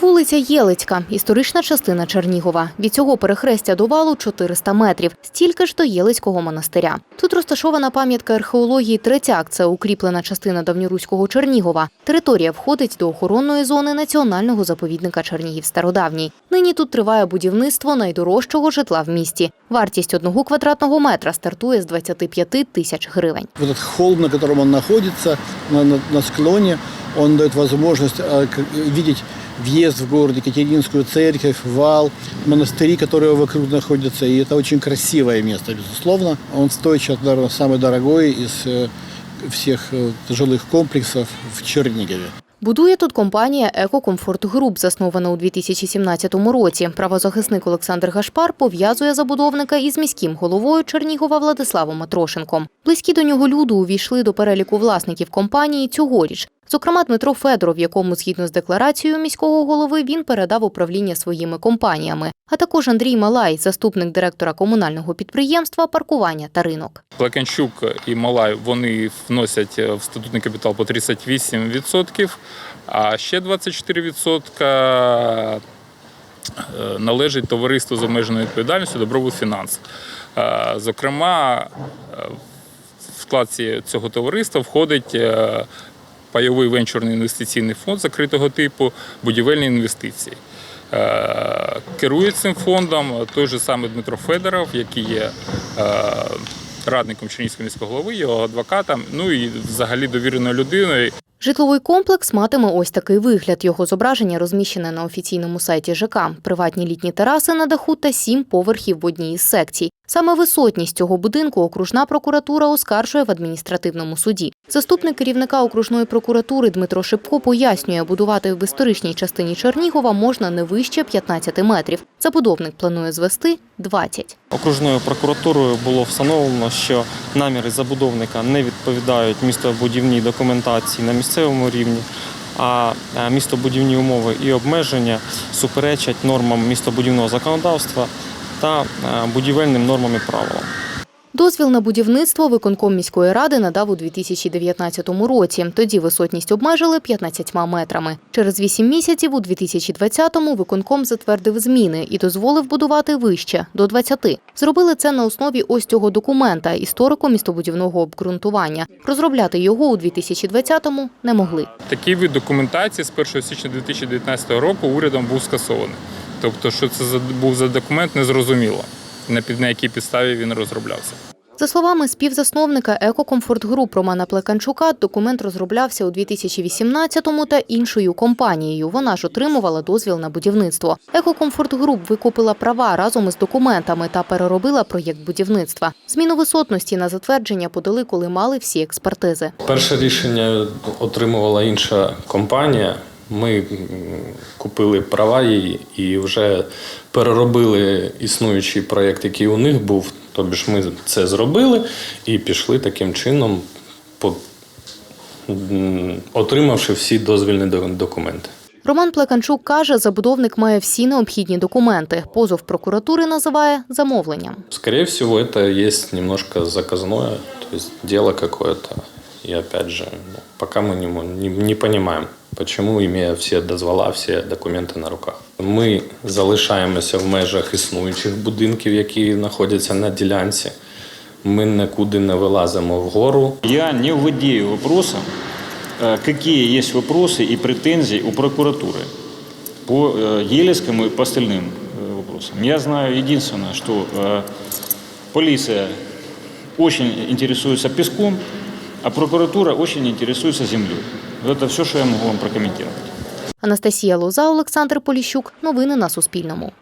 Вулиця Єлицька, історична частина Чернігова. Від цього перехрестя до валу 400 метрів, стільки ж до Єлицького монастиря. Тут розташована пам'ятка археології Третяк. Це укріплена частина давньоруського Чернігова. Територія входить до охоронної зони національного заповідника Чернігів Стародавній. Нині тут триває будівництво найдорожчого житла в місті. Вартість одного квадратного метра стартує з 25 тисяч гривень. Этот холм, на котором он находится, на, на- дает возможность а, к- видеть въезд в город, Екатерининскую церковь, вал, монастыри, которые вокруг находятся. И это очень красивое место, безусловно. Он стоит сейчас, наверное, самый дорогой из э, всех э, жилых комплексов в Чернигове. Будує тут компанія Екокомфорт Груп, заснована у 2017 році. Правозахисник Олександр Гашпар пов'язує забудовника із міським головою Чернігова Владиславом Матрошенком. Близькі до нього люди увійшли до переліку власників компанії цьогоріч. Зокрема, Дмитро Федоров, якому згідно з декларацією міського голови він передав управління своїми компаніями, а також Андрій Малай, заступник директора комунального підприємства паркування та ринок. Плаканчук і Малай вони вносять в статутний капітал по 38%, а ще 24% належить товариству з обмеженою відповідальністю Добробут Фінанс. Е, Зокрема, е, в склад цього товариства входить е, пайовий венчурний інвестиційний фонд закритого типу будівельні інвестиції. Е, Керує цим фондом той же самий Дмитро Федоров, який є е, радником Чернігівського міського голови, його адвокатом, ну і взагалі довіреною людиною. Житловий комплекс матиме ось такий вигляд. Його зображення розміщене на офіційному сайті ЖК. Приватні літні тераси на даху та сім поверхів в одній із секцій. Саме висотність цього будинку окружна прокуратура оскаржує в адміністративному суді. Заступник керівника окружної прокуратури Дмитро Шипко пояснює, будувати в історичній частині Чернігова можна не вище 15 метрів. Забудовник планує звести 20. Окружною прокуратурою було встановлено, що наміри забудовника не відповідають містобудівній документації на місцевому рівні, а е, містобудівні умови і обмеження суперечать нормам містобудівного законодавства та е, будівельним нормам і правилам. Дозвіл на будівництво виконком міської ради надав у 2019 році. Тоді висотність обмежили 15 метрами. Через 8 місяців у 2020-му виконком затвердив зміни і дозволив будувати вище до 20. Зробили це на основі ось цього документа історико-містобудівного обґрунтування. Розробляти його у 2020-му не могли. Такий вид документації з 1 січня 2019 року урядом був скасований. Тобто, що це був за документ, незрозуміло на під на якій підставі він розроблявся. За словами співзасновника Екокомфорт Груп Романа Плеканчука, документ розроблявся у 2018-му та іншою компанією. Вона ж отримувала дозвіл на будівництво. Екокомфорт Груп викупила права разом із документами та переробила проєкт будівництва. Зміну висотності на затвердження подали, коли мали всі експертизи. Перше рішення отримувала інша компанія. Ми купили права її і вже переробили існуючий проєкт, який у них був. Тобі ж ми це зробили і пішли таким чином, отримавши всі дозвільні до- документи. Роман Плеканчук каже, забудовник має всі необхідні документи. Позов прокуратури називає замовленням. Скорее всего, это есть немножко заказное, то есть дело какое-то. И опять же, ну, пока мы не, мо- не, не понимаем, почему, имея все дозвола, всі документи на руках. Ми залишаємося в межах існуючих будинків, які знаходяться на ділянці. Ми нікуди не вилазимо вгору. Я не владею вопросом, э, какие есть вопросы и претензии у прокуратуры по э, Елецкому и по остальным э, вопросам. Я знаю единственное, что э, полиция очень интересуется песком, а прокуратура очень интересуется землей. Это все, что я могу вам прокомментировать. Анастасія Лоза, Олександр Поліщук. Новини на Суспільному.